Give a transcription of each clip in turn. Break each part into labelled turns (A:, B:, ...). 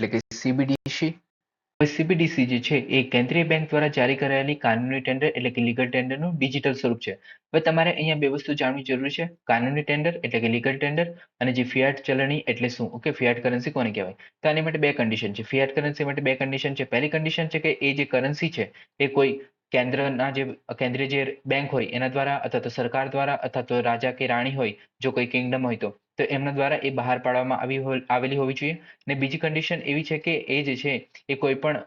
A: એટલે કે CBDC CBDC જે છે, એ કેન્દ્રીય બેંક દ્વારા જારી કરાયેલી કાનૂની ટેન્ડર એટલે કે લીગલ ટેન્ડરનું ડિજિટલ સ્વરૂપ છે. હવે તમારે અહીંયા બે વસ્તુ જાણવી જરૂરી છે. કાનૂની ટેન્ડર એટલે કે લીગલ ટેન્ડર અને જે ફિયાટ ચલણી એટલે શું? ઓકે, ફિયાટ કરન્સી કોને કહેવાય? તો આની માટે બે કન્ડિશન છે. ફિયાટ કરન્સી માટે બે કન્ડિશન છે. પહેલી કન્ડિશન છે કે એ જે કરન્સી છે, એ કોઈ કેન્દ્રના જે, કેન્દ્રીય જે બેંક હોય, એના દ્વારા અથવા તો સરકાર દ્વારા અથવા તો રાજા કે રાણી હોય, જો કોઈ કિંગડમ હોય તો. તો એમના દ્વારા એ બહાર પાડવામાં આવી આવેલી હોવી જોઈએ. ને બીજી કન્ડિશન એવી છે કે એ જે છે, એ કોઈ પણ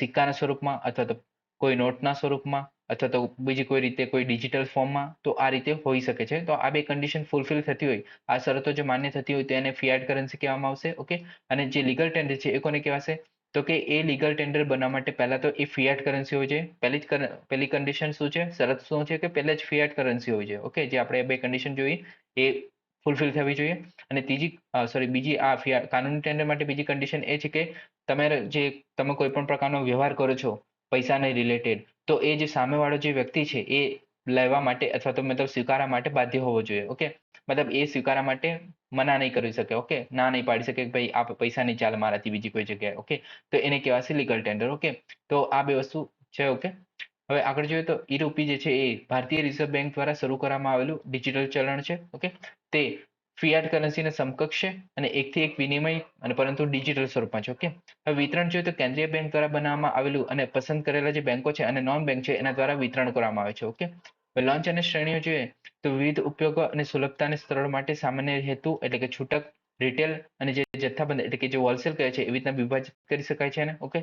A: સિક્કાના સ્વરૂપમાં અથવા તો કોઈ નોટના સ્વરૂપમાં અથવા તો બીજી કોઈ રીતે કોઈ ડિજિટલ ફોર્મમાં તો આ રીતે હોઈ શકે છે. તો આ બે કન્ડિશન ફૂલફિલ થતી હોય, આ શરતો જો માન્ય થતી હોય તો એને ફિયાટ કરન્સી કહેવામાં આવશે ઓકે અને જે લીગલ ટેન્ડર છે એ કોને કહેવાશે? તો કે એ લીગલ ટેન્ડર બનાવવા માટે પહેલા તો એ ફિયાટ કરન્સી હોય છે. પહેલી જ પહેલી કન્ડિશન શું છે? શરત શું છે કે પહેલા જ ફિયાટ કરન્સી હોય છે ઓકે જે આપણે બે કન્ડિશન જોઈ, એ ફૂલફિલ થવી જોઈએ. અને ત્રીજી સોરી બીજી આ કાનૂની ટેન્ડર માટે બીજી કન્ડિશન એ છે કે તમારે જે, તમે કોઈ પણ પ્રકારનો વ્યવહાર કરો છો, પૈસાને રિલેટેડ તો એ જે સામેવાળો જે વ્યક્તિ છે, એ લેવા માટે અથવા તો મતલબ સ્વીકારવા માટે બાધ્ય હોવો જોઈએ, ઓકે? મતલબ એ સ્વીકારવા માટે મના નહીં કરી શકે, ઓકે? ના નહીં પાડી શકે કે ભાઈ, આ પૈસા નહીં ચાલે મારાથી બીજી કોઈ જગ્યાએ, ઓકે? તો એને કહેવાશે લીગલ ટેન્ડર ઓકે? તો આ બે વસ્તુ છે, ઓકે? હવે આગળ જોઈએ તો ઈ રૂપી જે છે એ ભારતીય રિઝર્વ બેંક દ્વારા શરૂ કરવામાં આવેલું ડિજિટલ ચલણ છે, ઓકે? તે ફિયાટ કરન્સીને સમકક્ષ છે અને એકથી એક વિનિમય અને પરંતુ ડિજિટલ સ્વરૂપમાં છે, ઓકે? હવે વિતરણ જોઈએ તો કેન્દ્રીય બેંક દ્વારા બનાવવામાં આવેલું અને પસંદ કરેલા જે બેંકો છે અને નોન બેંક છે એના દ્વારા વિતરણ કરવામાં આવે છે, ઓકે? લોન્ચ અને શ્રેણીઓ જોઈએ તો વિવિધ ઉપયોગો અને સુલભતાને સરળ માટે સામાન્ય હેતુ એટલે કે છૂટક, રિટેલ અને જે જથ્થાબંધ એટલે કે જે હોલસેલ કહે છે એવી રીતના વિભાજિત કરી શકાય છે એને, ઓકે?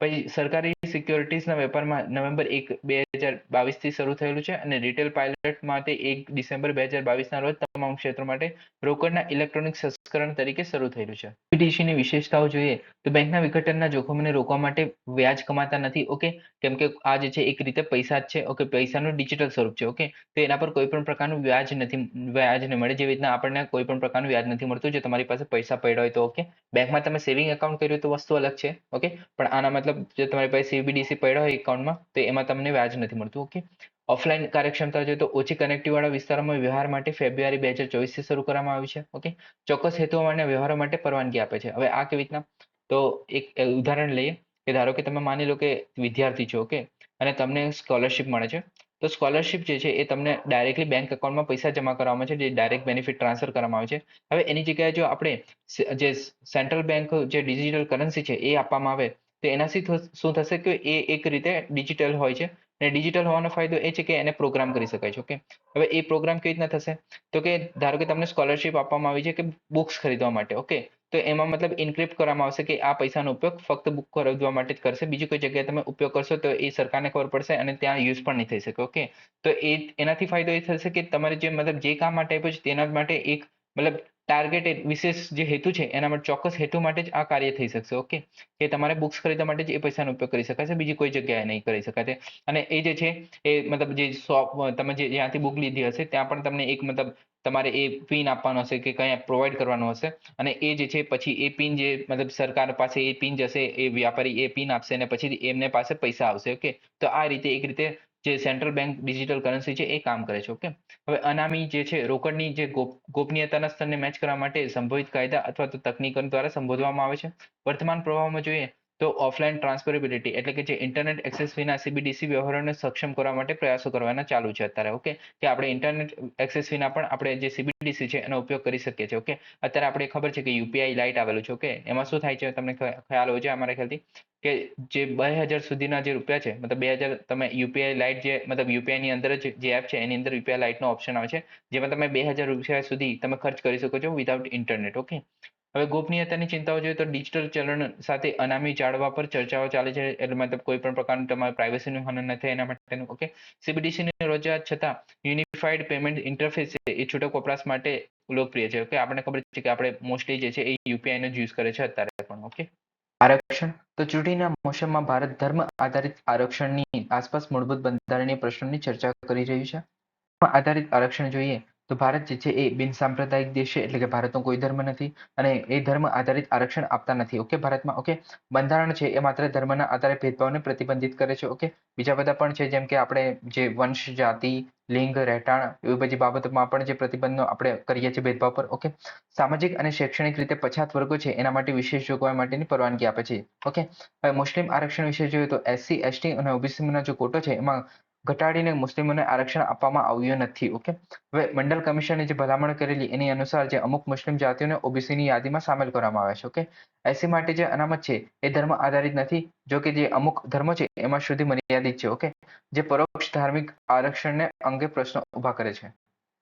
A: પછી સરકારી સિક્યોરિટીઝના વેપારમાં નવેમ્બર એક, બે હજાર બાવીસથી શરૂ થયેલું છે અને રિટેલ પાયલટ માટે એક ડિસેમ્બર બે હજાર બાવીસના રોજ તમામ ક્ષેત્રો માટે રોકડના ઇલેક્ટ્રોનિક સંસ્કરણ તરીકે શરૂ થયેલું છે. પીટીસીની વિશેષતાઓ જોઈએ તો બેંકના વિઘટનના જોખમને રોકવા માટે વ્યાજ કમાતા નથી, ઓકે? કેમ કે આ જે છે એક રીતે પૈસા જ છે, ઓકે? પૈસાનું ડિજિટલ સ્વરૂપ છે, ઓકે? તો એના પર કોઈ પણ પ્રકારનું વ્યાજ નથી વ્યાજ નહીં મળે જેવી રીતના આપણને કોઈ પણ પ્રકારનું વ્યાજ નથી મળતું, જો તમારી પાસે પૈસા પડ્યા હોય તો, ઓકે? બેંકમાં તમે સેવિંગ એકાઉન્ટ કર્યું તો વસ્તુ અલગ છે, ઓકે? પણ આના મતલબ જો તમારી પાસે સીબીડીસી પડ્યો હોય એકાઉન્ટમાં તો એમાં તમને વ્યાજ નથી મળતું ઓકે ઓફલાઈન કાર્યક્ષમતા જોઈએ તો ઓછી કનેક્ટિવ વાળા વિસ્તારોમાં વ્યવહાર માટે ફેબ્રુઆરી બે હજાર ચોવીસથી શરૂ કરવામાં આવી છે ઓકે ચોક્કસ હેતુઓ માટે વ્યવહારો માટે પરવાનગી આપે છે. હવે આ કેવી રીતના? તો એક ઉદાહરણ લઈએ કે ધારો કે તમે માની લો કે વિદ્યાર્થી છો ઓકે અને તમને સ્કોલરશિપ મળે છે, તો સ્કોલરશિપ જે છે એ તમને ડાયરેક્ટલી બેંક એકાઉન્ટમાં પૈસા જમા કરવામાં છે જે ડાયરેક્ટ બેનિફિટ ટ્રાન્સફર કરવામાં આવે છે. હવે એની જગ્યાએ જો આપણે જે સેન્ટ્રલ બેંક જે ડિજિટલ કરન્સી છે એ આપવામાં આવે તો એનાથી શું થશે કે એ એક રીતે ડિજિટલ હોય છે. અને ડિજિટલ હોવાનો ફાયદો એ છે કે એને પ્રોગ્રામ કરી શકાય છે ઓકે હવે એ પ્રોગ્રામ કેવી રીતના થશે? તો કે ધારો કે તમને સ્કોલરશિપ આપવામાં આવી છે કે બુક્સ ખરીદવા માટે ઓકે તો એમાં મતલબ ઇન્ક્રિપ્ટ કરવામાં આવશે કે આ પૈસાનો ઉપયોગ ફક્ત બુક ખરીદવા માટે જ કરશે. બીજી કોઈ જગ્યાએ તમે ઉપયોગ કરશો તો એ સરકારને ખબર પડશે અને ત્યાં યુઝ પણ નહીં થઈ શકે ઓકે તો એ, એનાથી ફાયદો એ થશે કે તમારે જે મતલબ જે કામ માટે આપ્યું છે તેના માટે એક મતલબ ટાર્ગેટેડ વિશેષ જે હેતુ છે, એના માટે ચોક્કસ હેતુ માટે જ આ કાર્ય થઈ શકશે ઓકે કે તમારે બુક્સ ખરીદવા માટે જ એ પૈસાનો ઉપયોગ કરી શકાશે, બીજી કોઈ જગ્યાએ નહીં કરી શકાશે અને એ જે છે, એ મતલબ જે શોપ તમે જે જ્યાંથી બુક લીધી હશે, ત્યાં પણ તમને એક મતલબ તમારે એ પિન આપવાનો હશે કે કંઈ પ્રોવાઈડ કરવાનો હશે. અને એ જે છે, પછી એ પિન જે મતલબ સરકાર પાસે એ પિન જશે, એ વ્યાપારી એ પિન આપશે અને પછી એમને પાસે પૈસા આવશે ઓકે તો આ રીતે એક રીતે જે સેન્ટ્રલ બેંક ડિજિટલ કરન્સી છે, એ કામ કરે છે ઓકે હવે અનામી જે છે, રોકડની જે ગોપ- ગોપનીયતાના સ્તરને મેચ કરવા માટે સંભવિત કાયદા અથવા તો તકનીકો દ્વારા સંબોધવામાં આવે છે. વર્તમાન પ્રવાહમાં જોઈએ તો ઓફલાઈન ટ્રાન્સફરેબિલિટી એટલે કે જે ઇન્ટરનેટ એક્સેસ વિના સીબીડીસી વ્યવહારોને સક્ષમ કરવા માટે પ્રયાસો કરવાના ચાલુ છે અત્યારે ઓકે કે આપણે ઇન્ટરનેટ એક્સેસ વિના પણ આપણે જે સીબીડીસી છે એનો ઉપયોગ કરી શકીએ છીએ ઓકે અત્યારે આપણે ખબર છે કે યુપીઆઈ લાઇટ આવેલું છે ઓકે એમાં શું થાય છે તમને ખ્યાલ હોય છે અમારા ખ્યાલથી? કે જે બે હજાર સુધીના જે રૂપિયા છે, મતલબ બે હજાર તમે યુપીઆઈ લાઇટ જે, મતલબ યુપીઆઈની અંદર જ જે એપ છે એની અંદર યુપીઆઈ લાઇટનો ઓપ્શન આવે છે, જેમાં તમે બે હજાર રૂપિયા સુધી તમે ખર્ચ કરી શકો છો વિધાઉટ ઇન્ટરનેટ ઓકે હવે ગોપનીયતાની ચિંતાઓ જોઈએ તો ડિજિટલ ચલણ સાથે અનામી જાળવા પર ચર્ચાઓ ચાલે છે. એટલે મતલબ કોઈ પણ પ્રકારનું તમારે પ્રાઇવસીનું હનન ન થાય એના માટેનું. ઓકે સીબીડીસીની રજૂઆત છતાં યુનિફાઈડ પેમેન્ટ ઇન્ટરફેસ છે એ છૂટક વપરાશ માટે લોકપ્રિય છે. ઓકે આપણને ખબર છે કે આપણે મોસ્ટલી જે છે એ યુપીઆઈનો જ યુઝ કરે છે અત્યારે પણ. ઓકે આરક્ષણ. તો ચૂંટણીના મોસમમાં ભારત ધર્મ આધારિત આરક્ષણની આસપાસ મૂળભૂત બંધારણીય પ્રશ્નોની ચર્ચા કરી રહ્યું છે. આધારિત આરક્ષણ જોઈએ તો ભારત જે છે એ બિન સાંપ્રદાયિક દેશ છે, એટલે કે ભારતનો કોઈ ધર્મ નથી અને એ ધર્મ આધારિત આરક્ષણ આપતા નથી ઓકે ભારતમાં ઓકે બંધારણ છે એ માત્ર ધર્મના આધારે ભેદભાવને પ્રતિબંધિત કરે છે ઓકે બીજા બધા પણ છે, જેમ કે આપણે જે વંશ, જાતિ, લિંગ, રહેઠાણ એવી બધી બાબતોમાં પણ જે પ્રતિબંધનો આપણે કરીએ છીએ ભેદભાવ પર ઓકે સામાજિક અને શૈક્ષણિક રીતે પછાત વર્ગો છે, એના માટે વિશેષ જોગવાઈ માટેની પરવાનગી આપે છે ઓકે હવે મુસ્લિમ આરક્ષણ વિશે જોઈએ તો એસસી, એસટી અને ઓબીસીના જે કોટો છે, એમાં ઘટાડીને મુસ્લિમોને આરક્ષણ આપવામાં આવ્યું નથી ઓકે હવે મંડળ કમિશને જે ભલામણ કરેલી એની અનુસાર જે અમુક મુસ્લિમ જાતિઓને ઓબીસીની યાદીમાં સામેલ કરવામાં આવે છે ઓકે એસી માટે જે અનામત છે એ ધર્મ આધારિત નથી, જો કે જે અમુક ધર્મો છે એમાં સુધી મર્યાદિત છે ઓકે જે પરોક્ષ ધાર્મિક આરક્ષણને અંગે પ્રશ્નો ઊભા કરે છે.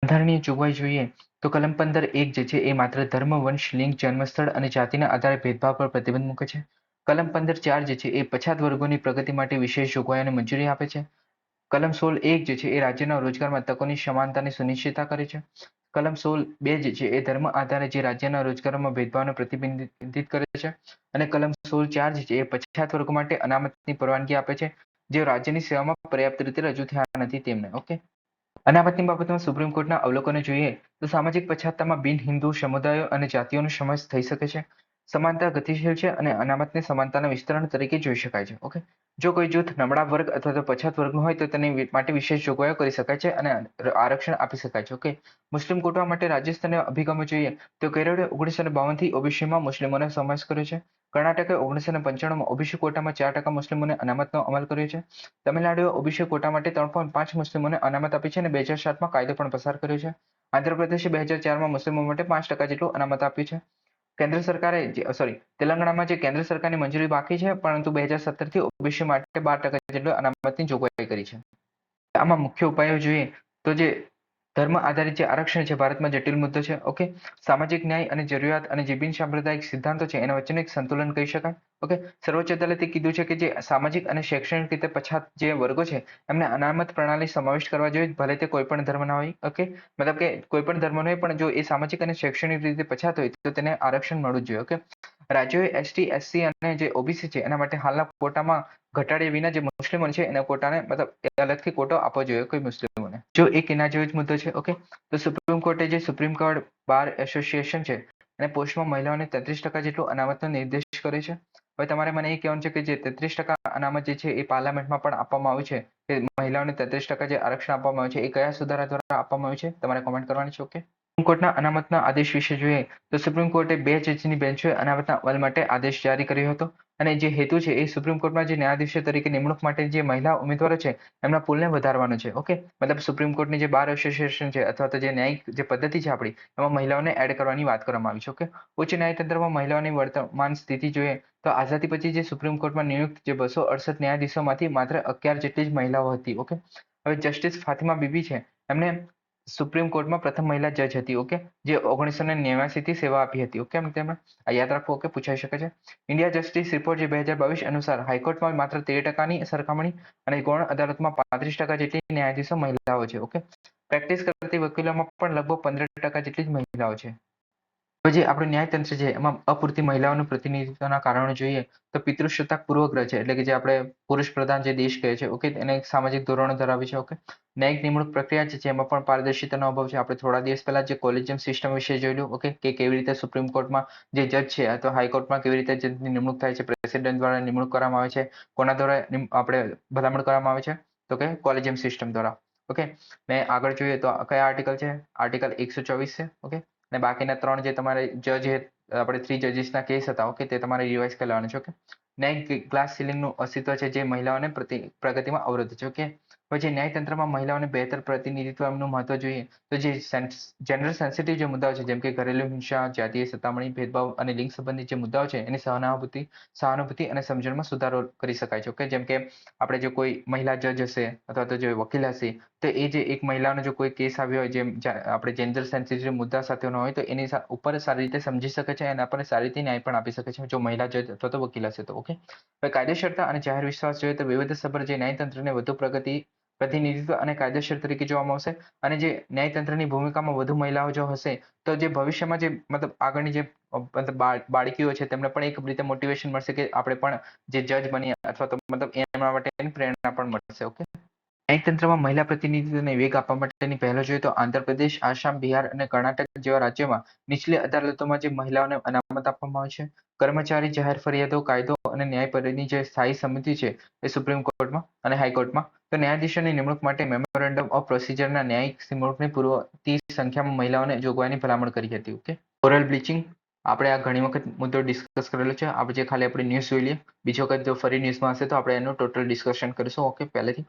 A: બંધારણીય જોગવાઈ જોઈએ તો કલમ પંદર એક જે છે એ માત્ર ધર્મ, વંશ, લિંગ, જન્મસ્થળ અને જાતિના આધારે ભેદભાવ પર પ્રતિબંધ મૂકે છે. કલમ પંદર ચાર જે છે એ પછાત વર્ગોની પ્રગતિ માટે વિશેષ જોગવાઈઓને મંજૂરી આપે છે. કલમ સોળ એક જે છે એ રાજ્યના રોજગારમાં તકોની સમાનતાની સુનિશ્ચિતતા કરે છે. કલમ સોળ બે જે છે એ ધર્મ આધારે જે રાજ્યના રોજગારોમાં ભેદભાવને પ્રતિબિંબિત કરે છે અને કલમ સોળ ચાર જે છે એ પછાત વર્ગો માટે અનામતની પરવાનગી આપે છે, જે રાજ્યની સેવામાં પર્યાપ્ત રીતે રજૂ થયા નથી તેમને, ઓકે? અનામતની બાબતમાં સુપ્રીમ કોર્ટના અવલોકનો જોઈએ તો સામાજિક પછાતતામાં બિન હિન્દુ સમુદાયો અને જાતિઓનો સમાવેશ થઈ શકે છે. સમાનતા ગતિશીલ છે અને અનામતને સમાનતાના વિસ્તરણ તરીકે જોઈ શકાય છે. ઓકે જો કોઈ જૂથ નબળા વર્ગ અથવા તો પછાત વર્ગનું હોય તો તેની માટે વિશેષ જોગવાઈઓ કરી શકાય છે અને આરક્ષણ આપી શકાય છે. ઓકે મુસ્લિમ કોટા માટે રાજ્યસ્તરના અભિગમો જોઈએ. તો કેરળે ઓગણીસો ને બાવનથી ઓબીસીમાં મુસ્લિમોને સમાવેશ કર્યો છે. કર્ણાટકે ઓગણીસો ને પંચાણુંમાં ઓબીસી કોટામાં ચાર ટકા મુસ્લિમોને અનામતનો અમલ કર્યો છે. તમિલનાડુએ ઓબીસી કોટા માટે ત્રણ પોઈન્ટ પાંચ મુસ્લિમોને અનામત આપી છે અને બે હજાર સાતમાં કાયદો પણ પસાર કર્યો છે. આંધ્રપ્રદેશે બે હજાર ચારમાં મુસ્લિમો માટે પાંચ ટકા જેટલું અનામત આપ્યું છે. કેન્દ્ર સરકારે સોરી તેલંગાણામાં જે કેન્દ્ર સરકારની મંજૂરી બાકી છે, પરંતુ બે હજાર સત્તરથી ઓબીસી માટે બાર ટકા જેટલું અનામતની જોગવાઈ કરી છે. આમાં મુખ્ય ઉપાયો જોઈએ તો જે ધર્મ આધારિત જે આરક્ષણ છે, ભારતમાં જટિલ મુદ્દો છે. ઓકે સામાજિક ન્યાય અને જરૂરિયાત અને જે બિન સાંપ્રદાયિક સિદ્ધાંતો છે, એના વચ્ચેનું એક સંતુલન કહી શકાય. ઓકે સર્વોચ્ચ અદાલતે કીધું છે કે જે સામાજિક અને શૈક્ષણિક રીતે પછાત જે વર્ગો છે, એમને અનામત પ્રણાલી સમાવિષ્ટ કરવા જોઈએ, ભલે તે કોઈ પણ ધર્મના હોય. ઓકે મતલબ કે કોઈ પણ ધર્મનો હોય, પણ જો એ સામાજિક અને શૈક્ષણિક રીતે પછાત હોય, તો તેને આરક્ષણ મળવું જોઈએ. ઓકે રાજ્યોએ એસટી એસસી અને જે ઓબીસી છે, એના માટે હાલના કોટામાં ઘટાડ્યા વિના જે મુસ્લિમો છે, એના કોટાને મતલબ અલગથી કોટો આપવો જોઈએ કોઈ મુસ્લિમોને. જો એક એના જેવો જ મુદ્દો છે ઓકે તો સુપ્રીમ કોર્ટે જે સુપ્રીમ કોર્ટ બાર એસોસિએશન છે અને પોસ્ટમાં મહિલાઓને તેત્રીસ ટકા જેટલું અનામતનો નિર્દેશ કરે છે. હવે તમારે મને એ કહેવાનું છે કે જે તેત્રીસ ટકા અનામત જે છે, એ પાર્લામેન્ટમાં પણ આપવામાં આવ્યું છે, કે મહિલાઓને તેત્રીસ ટકા જે આરક્ષણ આપવામાં આવ્યું છે, એ કયા સુધારા દ્વારા આપવામાં આવ્યું છે? તમારે કોમેન્ટ કરવાની છે ઓકે કોર્ટના અનામતના આદેશ વિશે જોઈએ તો સુપ્રીમ કોર્ટે બે જજની બેન્ચે અનામતના અમલ માટે આદેશ જારી કર્યો હતો અને જે હેતુ છે એ સુપ્રીમ કોર્ટમાં જે ન્યાયાધીશો તરીકે નિમણૂક માટે જે મહિલા ઉમેદવારો છે, એમના પુલને વધારવાનો છે, ઓકે? મતલબ સુપ્રીમ કોર્ટની જે બાર એસોસિએશન છે અથવા તો જે ન્યાયિક જે પદ્ધતિ છે આપણી, એમાં મહિલાઓને એડ કરવાની વાત કરવામાં આવી છે, ઓકે? ઉચ્ચ ન્યાયતંત્રમાં મહિલાઓની વર્તમાન સ્થિતિ જોઈએ તો આઝાદી પછી જે સુપ્રીમ કોર્ટમાં નિયુક્ત જે બસો અડસઠ ન્યાયાધીશોમાંથી માત્ર અગિયાર જેટલી જ મહિલાઓ હતી, ઓકે? હવે જસ્ટિસ ફાતિમા બીબી છે, એમને સુપ્રીમ કોર્ટમાં પ્રથમ મહિલા જજ હતી ઓકે જે ઓગણીસો ને નેવ્યાસીથી સેવા આપી હતી ઓકે તેમણે આ યાદ રાખવું ઓકે પૂછાઈ શકે છે. ઇન્ડિયા જસ્ટિસ રિપોર્ટ જે બે હજાર બાવીસ અનુસાર હાઈકોર્ટમાં માત્ર તેર ટકાની સરખામણી અને ગૌણ અદાલતમાં પાંત્રીસ ટકા જેટલી ન્યાયાધીશો મહિલાઓ છે ઓકે પ્રેક્ટિસ કરતી વકીલોમાં પણ લગભગ પંદર ટકા જેટલી જ મહિલાઓ છે. હવે જે આપણું ન્યાયતંત્ર છે, એમાં અપૂરતી મહિલાઓનું પ્રતિનિધિત્વના કારણો જોઈએ તો પિતૃસત્તાક પૂર્વગ્રહ છે, એટલે કે જે આપણે પુરુષ પ્રધાન જે દેશ કહે છે ઓકે એને સામાજિક ધોરણો ધરાવે છે ઓકે ન્યાયિક નિમણૂક પ્રક્રિયા છે એમાં પણ પારદર્શિતાનો અભાવ છે. આપણે થોડા દિવસ પહેલા જે કોલેજિયમ સિસ્ટમ વિશે જોયેલું ઓકે કે કેવી રીતે સુપ્રીમ કોર્ટમાં જે જજ છે અથવા હાઈકોર્ટમાં કેવી રીતે જજની નિમણૂક થાય છે પ્રેસિડેન્ટ દ્વારા નિમણૂક કરવામાં આવે છે, કોના દ્વારા આપણે ભલામણ કરવામાં આવે છે, તો કે કોલેજિયમ સિસ્ટમ દ્વારા ઓકે મેં આગળ જોઈએ તો કયા આર્ટિકલ છે? આર્ટિકલ એકસો ચોવીસ છે ઓકે અને બાકીના ત્રણ જે તમારે જજ આપણે થ્રી જજીસના કેસ હતા ઓકે તે તમારે રિવાઇઝ કરી લેવાના છે ઓકે નેક્સ્ટ ગ્લાસ સિલિંગનું અસ્તિત્વ છે જે મહિલાઓને પ્રતિ, પ્રગતિમાં અવરોધ છે ઓકે પછી ન્યાયતંત્રમાં મહિલાઓને બહેતર પ્રતિનિધિત્વ એમનું મહત્વ જોઈએ, તો જે જેન્ડર સેન્સિટિવ જે મુદ્દાઓ છે, જેમ કે ઘરેલુ હિંસા, જાતીય સતામણી, ભેદભાવ અને લિંગ સંબંધિત જે મુદ્દાઓ છે, એની સહાનુભૂતિ સહાનુભૂતિ અને સમજણમાં સુધારો કરી શકાય છે. ઓકે જેમ કે આપણે જો કોઈ મહિલા જજ હશે અથવા તો જો વકીલ હશે, તો એ જે એક મહિલાનો જો કોઈ કેસ આવ્યો હોય, જેમ આપણે જેન્ડર સેન્સિટિવ મુદ્દા સાથેનો હોય, તો એની ઉપર સારી રીતે સમજી શકે છે અને આપણને સારી રીતે ન્યાય પણ આપી શકે છે, જો મહિલા જજ અથવા તો વકીલ હશે તો. ઓકે કાયદેસરતા અને જાહેર વિશ્વાસ જોઈએ, તો વિવિધસભર જે ન્યાયતંત્રને વધુ પ્રગતિ પ્રતિનિધિત્વ અને કાયદેસર તરીકે જોવામાં આવશે. અને જે ન્યાયતંત્રની ભૂમિકામાં વધુ મહિલાઓ જો હશે, તો જે ભવિષ્યમાં જે મતલબ આગળની જે, મતલબ બાળકીઓ છે, તેમને પણ એક રીતે મોટિવેશન મળશે કે આપણે પણ જે જજ બની અથવા તો મતલબ એના માટે પ્રેરણા પણ મળશે ઓકે ન્યાયતંત્રમાં મહિલા પ્રતિનિધિત્વને વેગ આપવા માટેની પહેલો જોઈએ તો આંધ્રપ્રદેશ, આસામ, બિહાર અને કર્ણાટક જેવા રાજ્યોમાં નીચલી અદાલતોમાં જે મહિલાઓને અનામત આપવામાં આવે છે. કર્મચારી, જાહેર ફરિયાદો, કાયદો અને ન્યાય જે સ્થાયી સમિતિ છે એ સુપ્રીમ કોર્ટમાં અને હાઈકોર્ટમાં તો ન્યાયાધીશોની નિમણૂક માટે મેમોરેન્ડમ ઓફ પ્રોસિજરના ન્યાયિક નિમણૂકની પૂર્વતી સંખ્યામાં મહિલાઓને જોગવાની ભલામણ કરી હતી, ઓકે? ઓરલ બ્લીચિંગ આપણે આ ઘણી વખત મુદ્દો ડિસ્કસ કરેલો છે. આપણે જે ખાલી આપણે ન્યૂઝ જોઈ લઈએ, બીજો વખત જો ફરી ન્યૂઝમાં હશે તો આપણે એનું ટોટલ ડિસ્કશન કરીશું, ઓકે? પહેલેથી.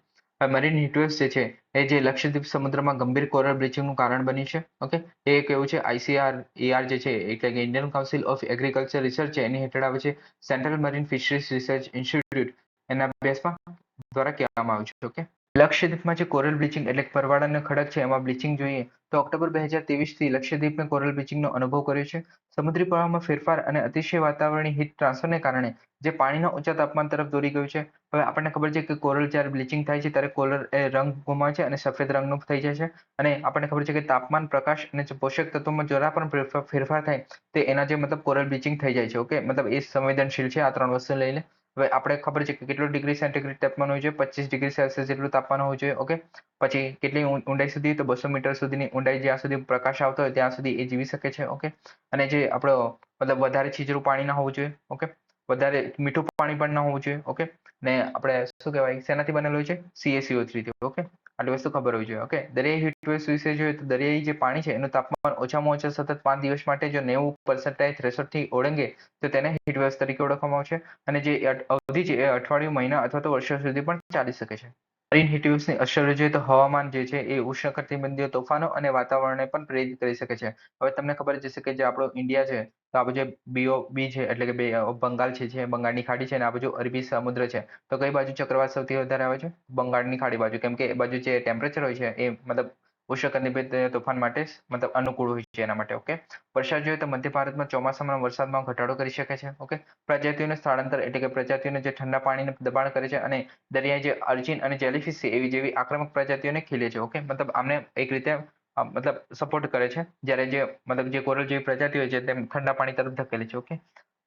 A: મરીન હિટવેવ્સ જે છે, એ જે લક્ષદ્વીપ સમુદ્રમાં ગંભીર કોરલ બ્લીચિંગનું કારણ બન્યું છે ઓકે એ કેવું છે આઈસીઆર એઆર જે છે એટલે કે Indian council of agriculture research એની હેઠળ આવે છે central marine fisheries research institute એના અભ્યાસમાં દ્વારા કહેવામાં આવ્યું છે ઓકે લક્ષદ્વીપમાં જે કોરલ બ્લીચિંગ એટલે પરવાળાનો ખડક છે, એમાં બ્લીચિંગ જોઈએ તો ઓક્ટોબર બે હજાર તેવીસથી લક્ષદ્વીપને કોરલ બ્લીચિંગનો અનુભવ કર્યો છે. સમુદ્રી પ્રવાહમાં ફેરફાર અને અતિશય વાતાવરણીય હીટ ટ્રાન્સફરને કારણે જે પાણીના ઊંચા તાપમાન તરફ દોરી ગયું છે, હવે આપણને ખબર છે કે કોરલ જ્યારે બ્લીચિંગ થાય છે ત્યારે કોરલ એ રંગ ગુમાવે છે અને સફેદ રંગનો થઈ જાય છે અને આપણને ખબર છે કે તાપમાન, પ્રકાશ અને પોષક તત્વોમાં જરા પણ ફેરફાર થાય તે એના જે મતલબ કોરલ બ્લીચિંગ થઈ જાય છે, ઓકે? મતલબ એ સંવેદનશીલ છે, આ ત્રણ વસ્તુ લઈને. હવે આપણે ખબર છે કે કેટલું ડિગ્રી સેન્ટીગ્રેડ તાપમાન હોય છે? પચીસ ડિગ્રી સેલ્સિયસ જેટલું તાપમાન હોવું જોઈએ, ઓકે? પછી કેટલી ઊંડાઈ સુધી? તો બસો મીટર સુધીની ઊંડાઈ જ્યાં સુધી પ્રકાશ આવતો હોય ત્યાં સુધી એ જીવી શકે છે, ઓકે? અને જે આપણો મતલબ વધારે છીજરું પાણી ના હોવું જોઈએ, ઓકે? વધારે મીઠું પાણી પણ ના હોવું જોઈએ, ઓકે? ને આપણે શું કહેવાય? શેનાથી બનેલું છે? સીએસીઓ થ્રીથી ઓકે? આટલી વસ્તુ ખબર હોવી જોઈએ. ઓકે દરિયાઈ હીટવેવ્સ વિશે જોઈએ તો દરિયાઈ જે પાણી છે, એનું તાપમાન ઓછામાં ઓછા સતત પાંચ દિવસ માટે જો નેવું પર્સન્ટાઇજ થ્રેશોલ્ડથી ઓળંગે, તો તેને હીટવેવ્સ તરીકે ઓળખવામાં આવશે. અને જે અવધિ છે, એ અઠવાડિયું, મહિના અથવા તો વર્ષો સુધી પણ ચાલી શકે છે. હીટવેવ્સની અસરો તો હવામાન જે છે એ ઉષ્ણકટિબંધીય તોફાનો અને વાતાવરણને પણ પ્રેરિત કરી શકે છે. હવે તમને ખબર જ હશે કે જે આપણો ઇન્ડિયા છે, તો આ બાજુ બીઓ બી છે, એટલે કે બંગાળ છે, જે બંગાળની ખાડી છે અને આ બાજુ અરબી સમુદ્ર છે. તો કઈ બાજુ ચક્રવાત સૌથી વધારે આવે છે? બંગાળની ખાડી બાજુ. કેમ કે એ બાજુ જે ટેમ્પરેચર હોય છે, એ મતલબ ઉષ્ણકટિબંધીય તોફાન માટે મતલબ અનુકૂળ હોય છે એના માટે ઓકે વરસાદ જોઈએ તો મધ્ય ભારતમાં ચોમાસામાં વરસાદમાં ઘટાડો કરી શકે છે ઓકે પ્રજાતિઓને સ્થળાંતર એટલે કે પ્રજાતિઓને જે ઠંડા પાણીને દબાણ કરે છે અને દરિયાઈ જે અર્જિન અને જેલીફિશ એવી જેવી આક્રમક પ્રજાતિઓને ખીલે છે ઓકે મતલબ આમને એક રીતે મતલબ સપોર્ટ કરે છે, જ્યારે જે, મતલબ જે કોરલ જેવી પ્રજાતિઓ છે તેમ ઠંડા પાણી તરફ ધકેલે છે ઓકે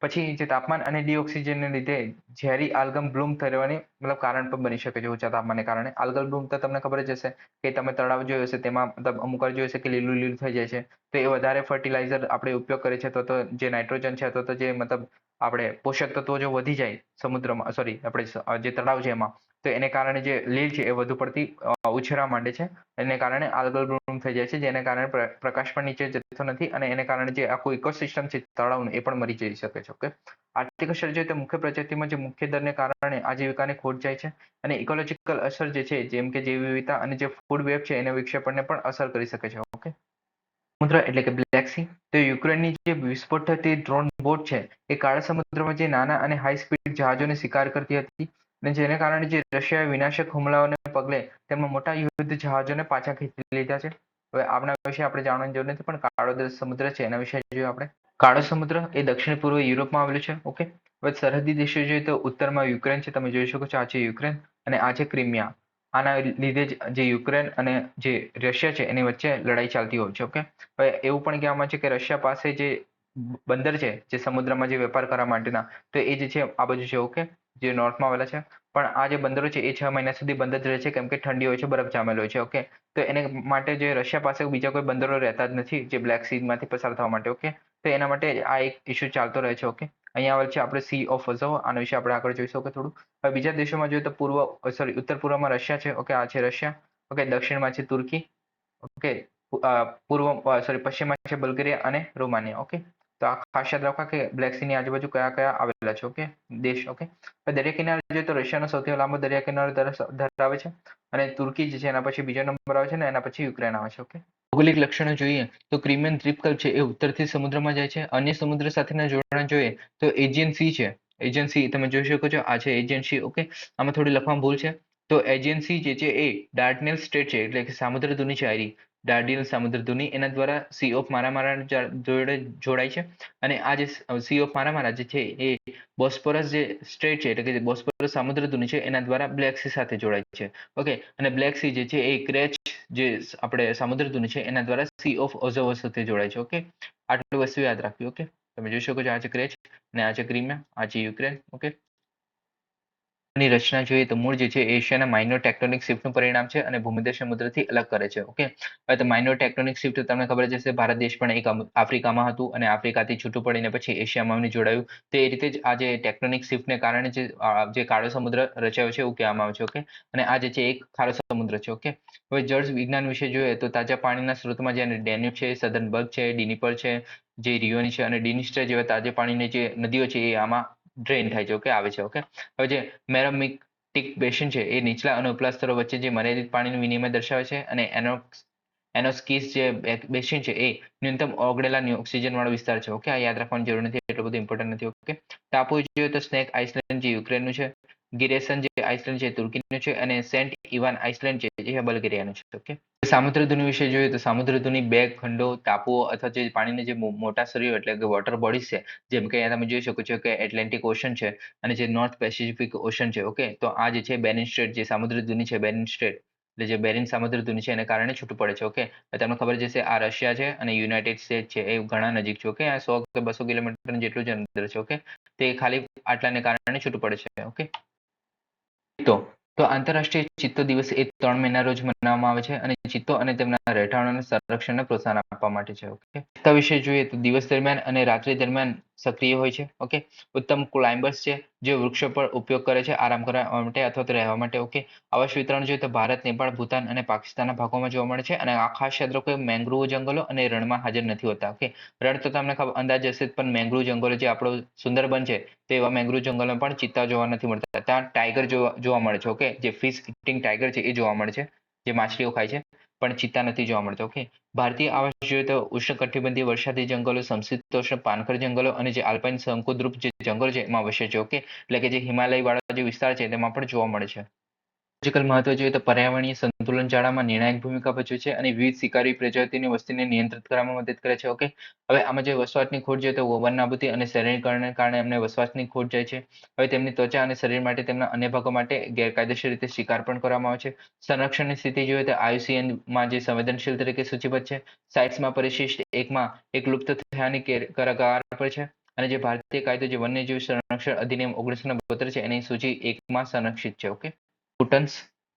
A: પછી જે તાપમાન અને ડીઓક્સિજનને લીધે ઝેરી આલ્ગમ બ્લૂમ થવાની મતલબ કારણ પણ બની શકે છે ઊંચા તાપમાનને કારણે. આલ્ગલ બ્લૂમ તો તમને ખબર જ હશે કે તમે તળાવ જોયો હશે, તેમાં મતલબ અમુક વાર જોયું હશે કે લીલું લીલું થઈ જાય છે. તો એ વધારે ફર્ટિલાઇઝર આપણે ઉપયોગ કરીએ છીએ તો તો જે નાઇટ્રોજન છે અથવા તો જે મતલબ આપણે પોષક તત્વો જો વધી જાય સમુદ્રમાં સોરી આપણે જે તળાવ છે એમાં તો એને કારણે જે લીલ છે એ વધુ પડતી ઉછેરવા માંડે છે. એને કારણે આલ્ગલ બ્લૂમ થઈ જાય છે, જેને કારણે પ્રકાશ પણ નીચે જતો નથી અને એને કારણે જે આખું ઇકોસિસ્ટમ છે તળાવનું એ પણ મરી જઈ શકે છે, ઓકે? આર્થિક અસર જોઈએ તો મુખ્ય પ્રજાતિમાં જે મુખ્ય દરને કારણે આજીવિકાને ખોટ જાય છે અને ઇકોલોજીકલ અસર જે છે, જેમ કે જૈવ વિવિધતા અને જે ફૂડ વેબ છે, એના વિક્ષેપણને પણ અસર કરી શકે છે, ઓકે? સમુદ્ર એટલે કે બ્લેક સી તો યુક્રેનની જે વિસ્ફોટ થતી ડ્રોન બોટ છે, એ કાળા સમુદ્રમાં જે નાના અને હાઈ સ્પીડ જહાજોને શિકાર કરતી હતી અને જેને કારણે જે રશિયાએ વિનાશક હુમલાઓને પગલે તેમના મોટા યુદ્ધ જહાજોને પાછા ખેંચી લીધા છે. હવે આપણા વિશે આપણે જાણવાની જરૂર નથી, પણ કાળો સમુદ્ર છે, એના વિશે જોઈએ આપણે. કાળો સમુદ્ર એ દક્ષિણ પૂર્વ યુરોપમાં આવેલું છે, ઓકે? હવે સરહદી દેશો જોઈએ તો ઉત્તરમાં યુક્રેન છે, તમે જોઈ શકો છો આ છે યુક્રેન અને આ છે ક્રિમિયા. આના લીધે જ જે યુક્રેન અને જે રશિયા છે, એની વચ્ચે લડાઈ ચાલતી હોય છે, ઓકે? હવે એવું પણ કહેવામાં છે કે રશિયા પાસે જે બંદર છે, જે સમુદ્રમાં જે વેપાર કરવા માટેના, તો એ જે છે, આ બાજુ છે, ઓકે? જે નોર્થમાં આવેલા છે. પણ આ જે બંદરો છે, એ છ મહિના સુધી બંધ જ રહે છે, કેમ કે ઠંડી હોય છે, બરફ જામેલો હોય છે ઓકે તો એને માટે જે રશિયા પાસે બીજા કોઈ બંદરો રહેતા જ નથી, જે બ્લેક સીમાંથી પસાર થવા માટે ઓકે તો એના માટે આ એક ઇસ્યુ ચાલતો રહે છે ઓકે અહીંયા આવેલ છે આપણે સી ઓફ અઝવ આના વિશે આપણે આગળ જોઈશું ઓકે થોડું? હવે બીજા દેશોમાં જોઈએ તો પૂર્વ સોરી ઉત્તર પૂર્વમાં રશિયા છે ઓકે આ છે રશિયા ઓકે દક્ષિણમાં છે તુર્કી ઓકે પૂર્વ સોરી પશ્ચિમમાં છે બલ્ગેરિયા અને રોમાનિયા ઓકે તો આ ખાસ યાદ રાખવા કે બ્લેક સીની આજુબાજુ કયા કયા આવેલા છે ઓકે દેશ ઓકે દરિયા કિનારે જોઈએ તો રશિયાનો સૌથી લાંબો દરિયા કિનારો ધરાવે છે અને તુર્કી જે છે એના પછી બીજો નંબર આવે છે ને એના પછી યુક્રેન આવે છે ઓકે ભૌગોલિક લક્ષણો જોઈએ તો ક્રિમિયન દ્વીપકલ્પ છે એ ઉત્તરથી સમુદ્રમાં જાય છે. અન્ય સમુદ્ર સાથેના જોડાણ જોઈએ તો એજિયન સી છે. એજન્સી તમે જોઈ શકો છો, આ છે એજન્સી ઓકે આમાં થોડી લખવામાં ભૂલ છે. તો એજન્સી જે છે એ ડાર્ટનેલ સ્ટેટ છે, એટલે કે સામુદ્ર ધુની છે આરી ડાર્ડિયલ સામુદ્ર ધુની એના દ્વારા સી ઓફ મારામારા જોડે જોડાય છે. અને આ જે સી ઓફ મારામારા જે છે એ બોસ્પોરસ જે સ્ટ્રેટ છે, એટલે કે બોસ્પોરસ સામુદ્ર ધુની છે, એના દ્વારા બ્લેક સી સાથે જોડાય છે. ઓકે, અને બ્લેક સી જે છે એ ક્રેચ જે આપણે સમુદ્ર ધુની છે, એના દ્વારા સી ઓફ ઓઝોવો સાથે જોડાય છે. ઓકે, આટલું વસ્તુ યાદ રાખવી, ઓકે? તમે જોઈ શકો છો આ છે ક્રેચ અને આ છે ક્રિમિયા આ છે યુક્રેન ઓકે? ની રચના જોઈએ તો મૂળ જે છે એશિયાના માઇનોર ટેક્ટોનિક શિફ્ટનું પરિણામ છે અને ભૂમધ્ય સમુદ્રથી અલગ કરે છે ઓકે હવે તો માઇનોર ટેક્ટોનિક શિફ્ટ તમને ખબર જ ભારત દેશ પણ એક આફ્રિકામાં હતું અને આફ્રિકાથી છૂટું પડીને પછી એશિયામાં જોડાયું. તે રીતે જ આ જે ટેક્ટોનિક શિફ્ટને કારણે જે જે કાળો સમુદ્ર રચાયો છે એવું કહેવામાં આવે છે ઓકે અને આ જે છે એક ખારો સમુદ્ર છે ઓકે હવે જળ વિજ્ઞાન વિશે જોઈએ તો તાજા પાણીના સ્ત્રોતમાં જે ડેન્યુ છે, સદનબર્ગ છે, ડિનિપર છે, જે રિયોની છે અને ડિનિસ્ટર જેવા તાજા પાણીની જે નદીઓ છે એ આમાં ડ્રેન થાય છે ઓકે આવે છે ઓકે હવે જે મેરોમિક્ટિક બેસિન છે, એ નીચલા અને ઉપલા સ્તરો વચ્ચે જે મર્યાદિત પાણીનું વિનિમય દર્શાવે છે અને એનો એનોસ્કીસ જે બેસિન છે, એ ન્યૂનતમ ઓગળેલા ઓક્સિજન વાળો વિસ્તાર છે ઓકે આ યાદ રાખવાની જરૂર નથી, એટલું બધું ઇમ્પોર્ટન્ટ નથી ઓકે ટાપુ જોઈએ તો સ્નેક આઇસલેન્ડ જે યુક્રેનનું છે ગિરેસન જે આઇસલેન્ડ છે, તુર્કીનું છે અને સેન્ટ ઇવાન આઇસલેન્ડ છે, જે બલ્ગેરિયાનું છે, ઓકે? સામુદ્રધુની વિશે જોઈએ તો સામુદ્રધુની બે ખંડો, ટાપુઓ અથવા જે પાણીના જે મોટા શરીર એટલે કે વોટર બોડીઝ છે, જેમ કે અહીંયા તમે જોઈ શકો છો કે એટલાન્ટિક ઓશન છે અને જે નોર્થ પેસિફિક ઓશન છે, ઓકે? તો આ જે છે બેરિન સ્ટ્રેટ જે સામુદ્રધુની છે બેરિન સ્ટ્રેટ એટલે જે બેરિન સામુદ્રધુની છે એને કારણે છૂટું પડે છે, ઓકે? તમને ખબર જશે આ રશિયા છે અને યુનાઇટેડ સ્ટેટ છે, એ ઘણા નજીક છે, ઓકે? આ સો કે બસો કિલોમીટર જેટલું જ અંદર છે, ઓકે? તે ખાલી આટલાને કારણે છૂટું પડે છે, ઓકે? તો તો આંતરરાષ્ટ્રીય ચિત્તો દિવસ એ ત્રણ મહિના રોજ મનાવવામાં આવે છે અને ચિત્તો અને તેમના રહેઠાણોને સંરક્ષણને પ્રોત્સાહન આપવા માટે છે ઓકે વિશે જોઈએ તો દિવસ દરમિયાન અને રાત્રિ દરમિયાન સક્રિય હોય છે. ઓકે ઉત્તમ ક્લાઇમ્બર્સ છે, જે વૃક્ષો પર ઉપયોગ કરે છે, આરામ કરવા માટે અથવા તો રહેવા માટે. ઓકે આવાસ વિતરણ જોઈએ તો ભારત નેપાળ ભૂતાન અને પાકિસ્તાનના ભાગોમાં જોવા મળે છે અને આ ખાસ યાદ રાખો મેંગ્રુવ જંગલો અને રણમાં હાજર નથી હોતા. ઓકે રણ તો તમને ખબર, અંદાજ હશે પણ મેંગ્રુવ જંગલો જે આપણો સુંદરબન છે, તેવા મેંગ્રુવ જંગલમાં પણ ચિત્તા જોવા નથી મળતા. ત્યાં ટાઈગર જોવા મળે છે. ઓકે જે ફિશ ઇટિંગ ટાઈગર છે, એ જોવા મળે છે, જે માછલીઓ ખાય છે. પણ ચિત્તા નથી જોવા મળતો ઓકે ભારતીય આવાસ જોઈએ તો ઉષ્ણકટિબંધીય વરસાદી જંગલો, સમશીતોષ્ણ પાનખર જંગલો અને જે આલ્પાઇન શંકુદ્રુપ જે જંગલો છે એમાં વસે છે ઓકે એટલે કે જે હિમાલય વાળા જે વિસ્તાર છે, તેમાં પણ જોવા મળે છે. ઇકોલોજીકલ મહત્વ જોઈએ તો પર્યાવરણીય સંતુલન જાળવવામાં નિર્ણાયક ભૂમિકા ભજવે છે અને વિવિધ શિકારી પ્રજાતિની વસ્તીને નિયંત્રિત કરવામાં મદદ કરે છે. ઓકે હવે આમાં જે વસવાટની ખોટ જોઈએ તો વન નાબૂદી અને શહેરીકરણને કારણે એમને વસવાટની ખોટ જાય છે. હવે તેમની ત્વચા અને શરીર માટે તેમના અન્ય ભાગો માટે ગેરકાયદેસર રીતે શિકાર પણ કરવામાં આવે છે. સંરક્ષણની સ્થિતિ જોઈએ તો આયુસીએનમાં જે સંવેદનશીલ તરીકે સૂચિબદ્ધ છે. સાઇટ્સમાં પરિશિષ્ટ એકમાં એક લુપ્ત થયાની કરાર પર છે. અને જે ભારતીય કાયદો જે વન્યજીવ સંરક્ષણ અધિનિયમ ઓગણીસો બોતેર છે એની સૂચિ એકમાં સંરક્ષિત છે. Okay orangutans.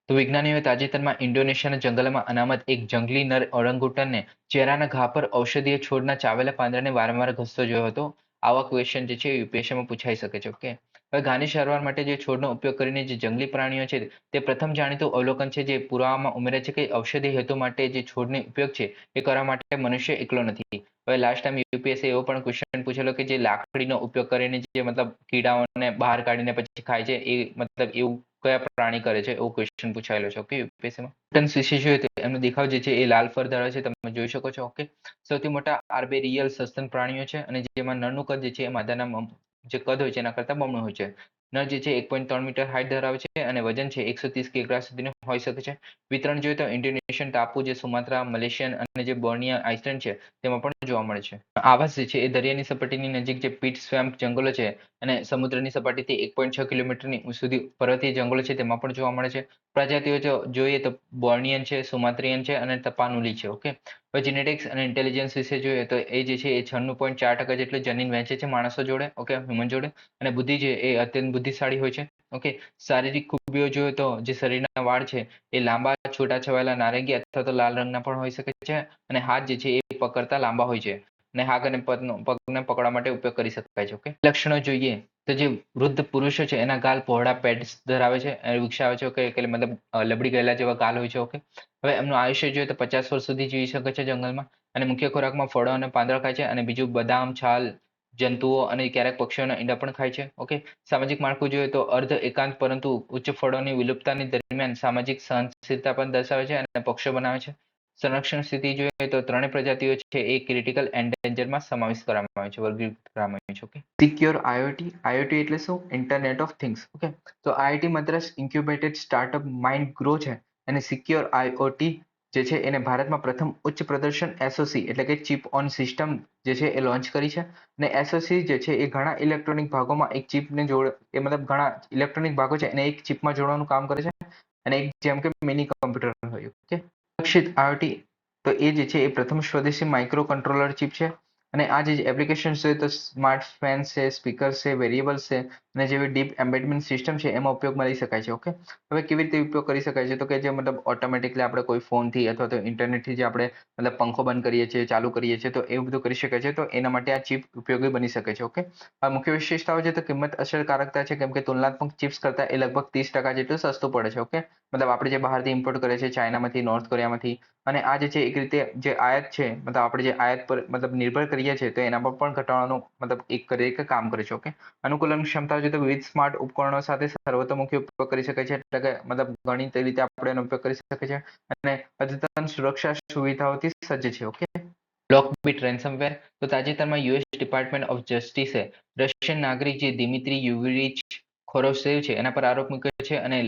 A: તો વિજ્ઞાનીઓએ તાજેતરમાં ઇન્ડોનેશિયાના જંગલમાં અનામત એક જંગલી નર ઓરંગુટનને ચહેરાના ઘા પર ઔષધીય છોડના ચાવેલા પાંદડાને વારંવાર ઘસતો જોયો હતો. આવા ક્વેશ્ચન જે છે યુપીએસસીમાં પૂછાઈ શકે છે ઓકે હવે ઘાની સારવાર માટે જે છોડનો ઉપયોગ કરીને જે જંગલી પ્રાણીઓ છે તે પ્રથમ જાણીતું અવલોકન છે જે પુરાવામાં ઉમેરે છે કે ઔષધિ હેતુ માટે જે છોડનો ઉપયોગ છે એ કરવા માટે મનુષ્ય એકલો નથી. હવે લાસ્ટ ટાઈમ યુપીએસસી એવો પણ ક્વેશ્ચન પૂછેલો કે જે લાકડીનો ઉપયોગ કરીને જે મતલબ કીડાઓને બહાર કાઢીને પછી ખાય છે એ મતલબ એવું કયા પ્રાણી કરે છે, એવો ક્વેશ્ચન પૂછાયેલો છે ઓકે યુપીએસસીમાં વિશે જોઈએ તો એમનો દેખાવ જે છે એ લાલ ફર ધરાવે છે, તમે જોઈ શકો છો ઓકે સૌથી મોટા આર્બેરિયલ સસ્તન પ્રાણીઓ છે અને જેમાં નરનું કદ જે છે એ માદાના જે કદ હોય છે, એના કરતા બમણું હોય છે. જે છે, એક પોઈન્ટ ત્રણ મીટર હાઇટ ધરાવે છે અને વજન છે, એકસો ત્રીસ કિલોગ્રામ સુધીનું હોઈ શકે છે. વિતરણ જોઈએ તો ઇન્ડોનેશિયન ટાપુ, જે સુમાત્રા મલેશિયન અને જે બોર્નિયા આઇસલેન્ડ છે, તેમાં પણ જોવા મળે છે. આવાસ છે, એ દરિયાની સપાટીની નજીક જે પીટ સ્વેમ્પ જંગલો છે અને સમુદ્રની સપાટીથી એક પોઈન્ટ છ કિલોમીટરની સુધી પર્વતીય જંગલો છે, તેમાં પણ જોવા મળે છે. પ્રજાતિઓ જોઈએ તો બોર્નિયન છે સુમાત્રિયન છે અને તપાનુલી છે ઓકે હવે જીનેટિક્સ અને ઇન્ટેલિજન્સ વિશે જોઈએ તો એ જે છે, એ છન્નું પોઈન્ટ ચાર ટકા જેટલું જનીન વહેંચે છે, માણસો જોડે ઓકે હ્યુમન જોડે અને બુદ્ધિ છે એ અત્યંત બુદ્ધિશાળી હોય છે. ઓકે શારીરિક ખૂબીઓ જોઈએ તો જે શરીરના વાળ છે, એ લાંબા, છૂટા છવાયેલા નારંગી અથવા તો લાલ રંગના પણ હોઈ શકે છે અને હાથ જે છે એ પકડતા લાંબા હોય છે અને હાથ અને પગને પકડવા માટે ઉપયોગ કરી શકાય છે ઓકે લક્ષણો જોઈએ તો જે વૃદ્ધ પુરુષો છે એના ગાલ પહોળા પેડ્સ ધરાવે છે વિકસાવે છે કે મતલબ લબડી ગયેલા જેવા ગાલ હોય છે ઓકે હવે એમનું આયુષ્ય જોઈએ તો પચાસ વર્ષ સુધી જીવી શકે છે જંગલમાં અને મુખ્ય ખોરાકમાં ફળો અને પાંદડા ખાય છે અને બીજું બદામ, છાલ જંતુઓ અને ક્યારેક પક્ષીઓના ઈંડા પણ ખાય છે. ઓકે સામાજિક માળખું જોઈએ તો અર્ધ એકાંત પરંતુ ઉચ્ચ ફળોની વિલુપ્તતાની દરમિયાન સામાજિક સહનશીલતા પણ દર્શાવે છે અને પક્ષો બનાવે છે. સંરક્ષણ સ્થિતિ જોઈએ તો ત્રણેય પ્રજાતિઓ છે એ ક્રિટિકલ એન્ડેન્જરમાં સમાવેશ કરવામાં આવે છે વર્ગીકૃત કરવામાં આવે છે. ઓકે સિક્યોર આઈઓટી આઈઓટી એટલે શું? ઇન્ટરનેટ ઓફ થિંગ્સ ઓકે તો IIT Madras incubated startup Mindgrove છે. અને સિક્યોર આઈઓટી જે છે એને ભારતમાં પ્રથમ ઉચ્ચ પ્રદર્શન એસઓસી એટલે કે ચિપ ઓન સિસ્ટમ જે છે એ લોન્ચ કરી છે. અને એસઓસી જે છે એ ઘણા ઇલેક્ટ્રોનિક ભાગોમાં એક ચિપને જોડ, એ મતલબ ઘણા ઇલેક્ટ્રોનિક ભાગો છે એને એક ચિપમાં જોડવાનું કામ કરે છે. અને એક જેમ કે મિની કમ્પ્યુટર હોય, ઓકે? લક્ષિત આઈઓટી તો એ જે છે એ પ્રથમ સ્વદેશી માઇક્રો કંટ્રોલર ચિપ છે. અને આ જે એપ્લિકેશન છે, તો સ્માર્ટ ફેન છે, સ્પીકર છે વેરિયેબલ છે અને જેવી ડીપ એમ્બેડમેન્ટ સિસ્ટમ છે, એમાં ઉપયોગમાં લઈ શકાય છે ઓકે હવે કેવી રીતે ઉપયોગ કરી શકાય છે? તો કે જે મતલબ ઓટોમેટિકલી આપણે કોઈ ફોનથી અથવા તો ઇન્ટરનેટથી જે આપણે મતલબ પંખો બંધ કરીએ છીએ, ચાલુ કરીએ છીએ, તો એવું બધું કરી શકાય છે, તો એના માટે આ ચિપ ઉપયોગી બની શકે છે ઓકે આ મુખ્ય વિશેષતાઓ છે, તો કિંમત અસરકારકતા છે, કેમ કે તુલનાત્મક ચિપ્સ કરતાં એ લગભગ ત્રીસ ટકા જેટલું સસ્તું પડે છે ઓકે મતલબ આપણે જે બહારથી ઇમ્પોર્ટ કરે છે, ચાઇનામાંથી નોર્થ કોરિયામાંથી, અને આ જે છે, એક રીતે જે આયાત છે, મતલબ આપણે જે આયાત પર મતલબ નિર્ભર કરીએ છીએ, તો એના પર પણ ઘટાડવાનું મતલબ એક તરીકે કામ કરે છે ઓકે અનુકૂલન ક્ષમતા તો વિવિધ સ્માર્ટ ઉપકરણો સાથે સર્વતોમુખી ઉપયોગ કરી શકાય છે. એટલે કે મતલબ ગણિત રીતે આપણે એનો ઉપયોગ કરી શકીએ છીએ અને અદ્યતન સુરક્ષા સુવિધાઓથી સજ્જ છે, ઓકે? લોકબીટ રેન્સમવેર તો તાજેતરમાં યુએસ ડિપાર્ટમેન્ટ ઓફ જસ્ટિસે રશિયન નાગરિક જે દિમિત્રી યુવિરિચ ખોરોસેવ છે, એના પર આરોપ મૂક્યો છે અને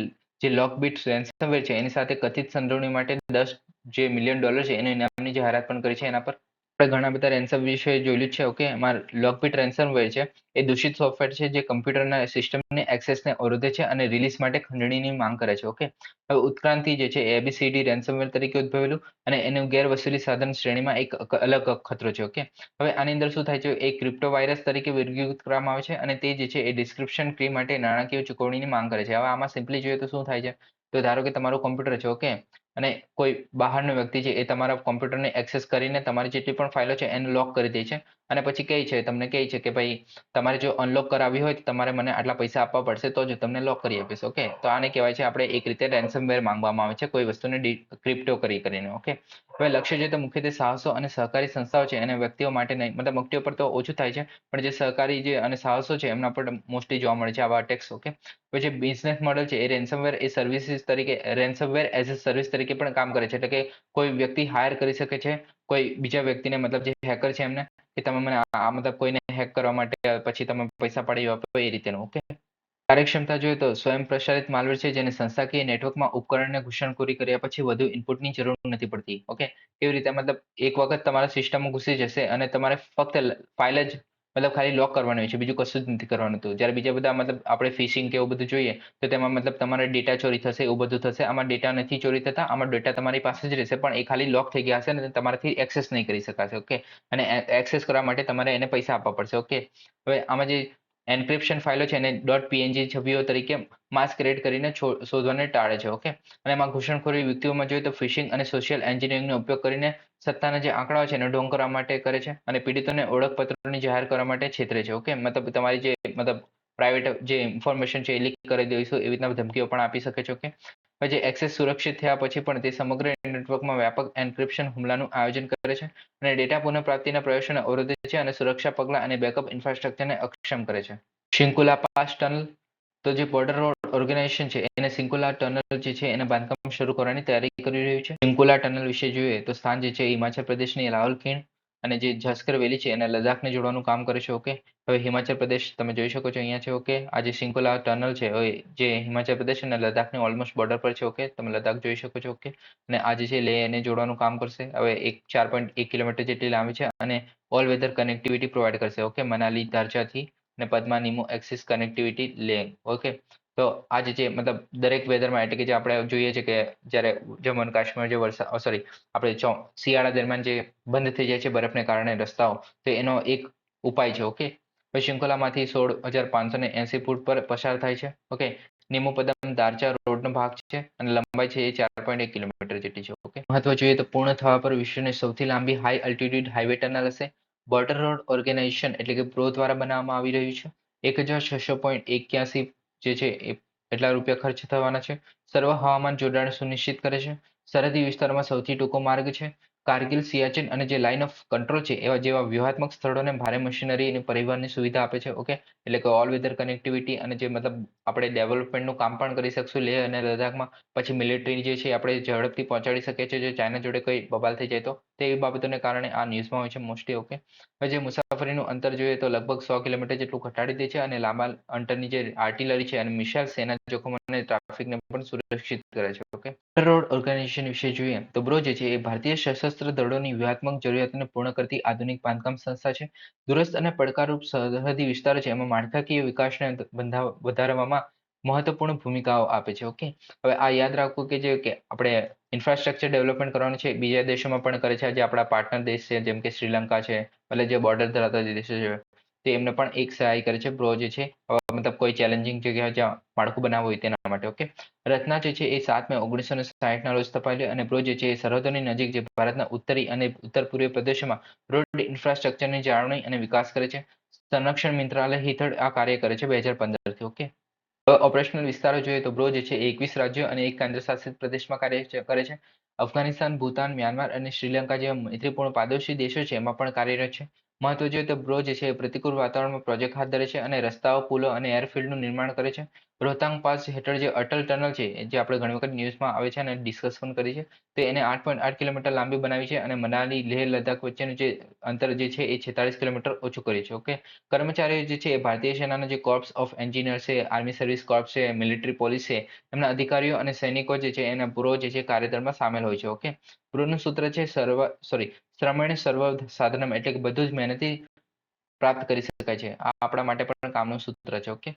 A: જે લોકબીટ રેન્સમવેર છે, એની સાથે કથિત સંડોવણી માટે દસ જે મિલિયન ડોલર છે, એની ઇનામની જાહેરાત પણ કરી છે એના પર. આપણે ઘણા બધા રેન્સમ વિશે જોયેલું છે ઓકે એમાં લોકબીટ રેન્સમવેર છે, એ દૂષિત સોફ્ટવેર છે જે કમ્પ્યુટરના સિસ્ટમની એક્સેસને અવરોધે છે અને રિલીઝ માટે ખંડણીની માંગ કરે છે ઓકે હવે ઉત્ક્રાંતિ જે છે એબીસીડી રેન્સમવેર તરીકે ઉદ્ભવેલું અને એનું ગેરવસૂલી સાધન શ્રેણીમાં એક અલગ ખતરો છે ઓકે હવે આની અંદર શું થાય છે, એ ક્રિપ્ટો વાયરસ તરીકે વર્ગીકૃત કરવામાં આવે છે અને તે જે છે, એ ડિસ્ક્રિપ્શન કી માટે નાણાકીય ચૂકવણીની માંગ કરે છે. હવે આમાં સિમ્પલી જોઈએ તો શું થાય છે તો ધારો કે તમારું કોમ્પ્યુટર છે ઓકે અને કોઈ બહારનો વ્યક્તિ છે, એ તમારા કોમ્પ્યુટરને એક્સેસ કરીને તમારી જેટલી પણ ફાઇલો છે, એને લોક કરી દે છે. અને પછી કહે છે, તમને કહે છે કે ભાઈ, તમારે જો અનલોક કરાવી હોય તો તમારે મને આટલા પૈસા આપવા પડશે, તો જ તમને લોક કરી આપીશ ઓકે તો આને કહેવાય છે, આપણે એક રીતે રેન્સમવેર માંગવામાં આવે છે, કોઈ વસ્તુને ક્રિપ્ટો કરી કરીને ઓકે હવે લક્ષ્ય જોઈએ તો મુખ્યત્વે સાહસો અને સહકારી સંસ્થાઓ છે, એને વ્યક્તિઓ માટે નહીં, મતલબ વ્યક્તિઓ પર તો ઓછું થાય છે, પણ જે સહકારી જે અને સાહસો છે, એમના પર મોસ્ટલી જોવા મળે છે આવા અટેક્સ ઓકે પછી બિઝનેસ મોડેલ છે, એ રેન્સમવેર એ સર્વિસીસ તરીકે રેન્સમવેર એઝ અ સર્વિસ તરીકે પણ કામ કરે છે. એટલે કે કોઈ વ્યક્તિ હાયર કરી શકે છે, કોઈ બીજા વ્યક્તિને મતલબ જે હેકર છે એમને, કે તમે મને આ મતલબ કોઈને હેક કરવા માટે, પછી તમે પૈસા પાડી આપો, એ રીતેનું ઓકે કાર્યક્ષમતા જોઈએ તો સ્વયં પ્રસારિત માલવેર છે, જેને સંસ્થાકીય નેટવર્કમાં ઉપકરણને ઘૂસણખોરી કર્યા પછી વધુ ઇનપુટની જરૂર નથી પડતી ઓકે કેવી રીતે મતલબ એક વખત તમારા સિસ્ટમમાં ઘૂસી જશે અને તમારે ફક્ત ફાઇલ જ મતલબ ખાલી લોક કરવાનું છે, બીજું કશું જ નથી કરવાનું હતું જ્યારે બીજા બધા મતલબ આપણે ફિશિંગ કે એવું બધું જોઈએ, તો તેમાં મતલબ તમારે ડેટા ચોરી થશે, એવું બધું થશે. આમાં ડેટા નથી ચોરી થતા, આમાં ડેટા તમારી પાસે જ રહેશે, પણ એ ખાલી લોક થઈ ગયા હશે અને તમારાથી એક્સેસ નહીં કરી શકાશે ઓકે અને એક્સેસ કરવા માટે તમારે એને પૈસા આપવા પડશે ઓકે હવે આમાં જે એન્ક્રિપ્શન ફાઇલો છે, એને. ડોટ પીએનજી છબીઓ તરીકે માસ્ક ક્રિએટ કરીને શોધવાને ટાળે છે ઓકે અને એમાં ઘૂસણખોરી વ્યક્તિઓમાં જોઈએ તો ફિશિંગ અને સોશિયલ એન્જિનિયરિંગનો ઉપયોગ કરીને સત્તાના જે આંકડાઓ છે એને ડોંગ કરવા માટે કરે છે અને પીડિતોને ઓળખપત્રોની જાહેર કરવા માટે છેતરે છે, ઓકે? મતલબ તમારી જે, મતલબ પ્રાઇવેટ જે ઇન્ફોર્મેશન છે એ લીક કરી દઈશું એવી રીતના ધમકીઓ પણ આપી શકે છે, ઓકે? પછી એક્સેસ સુરક્ષિત થયા પછી પણ તે સમગ્ર નેટવર્કમાં વ્યાપક એન્ક્રિપ્શન હુમલાનું આયોજન કરે છે અને ડેટા પુનઃપ્રાપ્તિના પ્રયાસોને અવરોધે છે અને સુરક્ષા પગલાં અને બેકઅપ ઇન્ફ્રાસ્ટ્રક્ચરને અક્ષમ કરે છે. શિંકુલા પાસ ટનલ તો જે બોર્ડર રોડ ઓર્ગેનાઇઝેશન છે, એને સિંકુલા ટનલ જે છે, એને બાંધકામ શરૂ કરવાની તૈયારી કરી રહ્યું છે. સિંકુલા ટનલ વિશે જોઈએ તો સ્થાન જે છે હિમાચલ પ્રદેશની રાહુલ ખીણ અને જે ઝસ્કર વેલી છે, એને લદ્દાખને જોડવાનું કામ કરે છે ઓકે હવે હિમાચલ પ્રદેશ તમે જોઈ શકો છો અહીંયા છે ઓકે આ જે સિંકુલા ટનલ છે જે હિમાચલ પ્રદેશ અને લદ્દાખની ઓલમોસ્ટ બોર્ડર પર છે ઓકે તમે લદ્દાખ જોઈ શકો છો ઓકે અને આ જે છે, લે એને જોડવાનું કામ કરશે. હવે એક ચાર પોઈન્ટ એક કિલોમીટર જેટલી લાંબી છે અને ઓલ વેધર કનેક્ટિવિટી પ્રોવાઈડ કરશે ઓકે મનાલી દારચાથી અને Padum Nimu axis connectivity Leh okay તો આ જે મતલબ દરેક વેધરમાં એટલે કે જે આપણે જોઈએ છે કે જ્યારે જમ્મુ અને કાશ્મીર જે વરસાદ સોરી આપણે શિયાળા દરમિયાન જે બંધ થઈ જાય છે બરફને કારણે રસ્તાઓ, તો એનો એક ઉપાય છે ઓકે પછી શૃંખલામાંથી સોળ હજાર પાંચસો ને એસી ફૂટ પર પસાર થાય છે ઓકે નિમોપદમ દારચા રોડનો ભાગ છે અને લંબાઈ છે એ ચાર પોઈન્ટ એક કિલોમીટર જેટલી છે ઓકે મહત્વ જોઈએ તો પૂર્ણ થવા પર વિશ્વની સૌથી લાંબી હાઈ અલ્ટિટ્યુડ હાઈવે ટનલ હશે. બોર્ડર રોડ ઓર્ગેનાઇઝેશન એટલે કે પ્રો દ્વારા બનાવવામાં આવી રહ્યું છે. એક હજાર છસો પોઈન્ટ એક્યાસી જે છે એ એટલા રૂપિયા ખર્ચ થવાના છે. સર્વ હવામાન જોડાણ સુનિશ્ચિત કરે છે. સરહદી વિસ્તારમાં સૌથી ટૂંકો માર્ગ છે. કારગિલ, સિયાચિન અને જે લાઇન ઓફ કંટ્રોલ છે એવા જેવા વ્યૂહાત્મક સ્થળોને ભારે મશીનરી અને પરિવહનની સુવિધા આપે છે ઓકે એટલે કે ઓલ વેધર કનેક્ટિવિટી અને જે મતલબ આપણે ડેવલપમેન્ટનું કામ પણ કરી શકશું લેહ અને લદ્દાખમાં. પછી મિલિટરી જે છે આપણે ઝડપથી પહોંચાડી શકીએ છીએ. જો ચાઇના જોડે કોઈ બબાલ થઈ જાય તો તે બાબતોને કારણે આ ન્યૂઝમાં હોય છે મોસ્ટલી ઓકે હવે જે મુસાફરીનું અંતર જોઈએ તો લગભગ સો કિલોમીટર જેટલું ઘટાડી દે છે અને લાંબા અંતરની જે આર્ટિલરી છે અને મિસાઇલ સેના જોખમોને ટ્રાફિકને પણ સુરક્ષિત કરે છે ઓકે રોડ ઓર્ગેનાઇઝેશન વિશે જોઈએ તો બ્રો જે છે એ ભારતીય સશસ્ત્ર દળોની વ્યૂહાત્મક જરૂરિયાતોને પૂર્ણ કરતી આધુનિક બાંધકામ સંસ્થા છે. દૂરસ્થ અને પડકારરૂપ સરહદી વિસ્તારો છે, એમાં માળખાકીય વિકાસને વધારવામાં મહત્વપૂર્ણ ભૂમિકાઓ આપે છે ઓકે હવે આ યાદ રાખવું કે જે કે આપણે ઇન્ફ્રાસ્ટ્રક્ચર ડેવલપમેન્ટ કરવાનું છે, બીજા દેશોમાં પણ કરે છે જે આપણા પાર્ટનર દેશ છે, જેમ કે શ્રીલંકા છે, એટલે જે બોર્ડર ધરાવતા દેશો છે, તે એમને પણ એક સહાય કરે છે બ્રો જે છે મતલબ કોઈ ચેલેન્જિંગ જગ્યા જ્યાં માળખું બનાવવું હોય તેના માટે ઓકે રચના જે છે એ સાત મે ઓગણીસો ને સાહીઠના રોજ સ્થપાયેલી અને પ્રો જે છે એ સરહદોની નજીક જે ભારતના ઉત્તરી અને ઉત્તર પૂર્વીય પ્રદેશોમાં રોડ ઇન્ફ્રાસ્ટ્રક્ચરની જાળવણી અને વિકાસ કરે છે. સંરક્ષણ મંત્રાલય હેઠળ આ કાર્ય કરે છે, બે હજાર પંદરથી ઓકે ઓપરેશનલ વિસ્તારો જોઈએ તો બ્રો જે છે એકવીસ રાજ્યો અને એક કેન્દ્રશાસિત પ્રદેશમાં કાર્ય કરે છે. અફઘાનિસ્તાન, ભૂતાન, મ્યાનમાર અને શ્રીલંકા જેવા મૈત્રીપૂર્ણ પાડોશી દેશો છે એમાં પણ કાર્યરત છે. મહત્વ જોઈએ તો બ્રો જે છે પ્રતિકૂળ વાતાવરણમાં પ્રોજેક્ટ હાથ ધરે છે અને રસ્તાઓ, પુલો અને એરફિલ્ડનું નિર્માણ કરે છે. રોહતાંગ પાસ હેઠળ જે અટલ ટનલ છે, જે આપણે ઘણી વખત ન્યૂઝમાં આવે છે અને ડિસ્કસ પણ કરી છે, તો એને આઠ પોઈન્ટ આઠ કિલોમીટર લાંબી બનાવી છે અને મનાલી, લેહ, લદ્દાખ વચ્ચેનું જે અંતર જે છે એ છેતાલીસ કિલોમીટર ઓછું કર્યું છે, ઓકે? કર્મચારીઓ જે છે એ ભારતીય સેનાના જે કોર્પ્સ ઓફ એન્જિનિયર છે, આર્મી સર્વિસ કોર્પ્સ છે, મિલિટરી પોલીસ છે, એમના અધિકારીઓ અને સૈનિકો જે છે એના પૂર્વ જે છે કાર્યદળમાં સામેલ હોય છે, ઓકે? પૂર્વનું સૂત્ર છે સર્વ, સોરી, શ્રમણ સર્વ સાધનમ એટલે કે બધું જ મહેનતી પ્રાપ્ત કરી શકાય છે, આ આપણા માટે પણ કામનું સૂત્ર છે, ઓકે?